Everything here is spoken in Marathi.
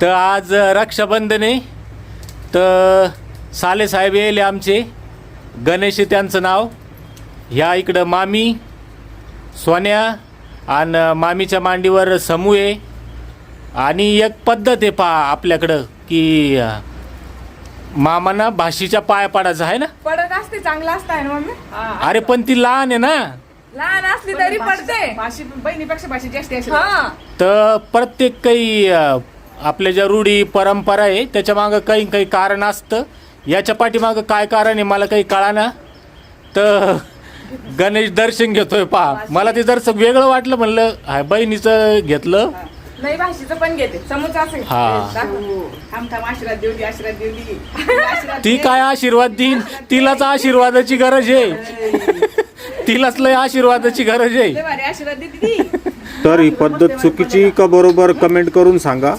तर आज रक्षाबंधन आहे. तर साले साहेब येले आमचे. गणेश त्यांचं नाव. ह्या इकडं मामी सोन्या आणि मामीच्या मांडीवर समू आहे. आणि एक पद्धत आहे पा आपल्याकडं की मामांना भाशीच्या पाया पाडायचं आहे ना? पडत असते चांगलं असताय ना मम्मी अरे पण ती लहान आहे ना? लहान असली तरी पडते. भाषी बहिणीपेक्षा भाषी जास्त असेल. हा. तर प्रत्येक काही अ, आपल्या ज्या रूढी परंपरा आहे त्याच्या मागं काही काही कारण असतं. याच्या पाठीमागं काय कारण आहे मला काही कळाना. तर गणेश दर्शन घेतोय पा मला ते जर वेगळं वाटलं म्हणलं हा, बहिणीचं घेतलं. नाही भाषेचं पण घेते. समोरचं असेल. हा. दाखव. थांब थांब आशीर्वाद देऊ दे आशीर्वाद देऊ दे. आशीर्वाद ती. काय आशीर्वाद देईन? तिलाच आशीर्वादाची गरज आहे. तिलाच लय आशीर्वादाची गरज आहे. लय भारी आशीर्वाद देते ती. तर ही पद्धत चुकीची का बरोबर? कमेंट करून सांगा.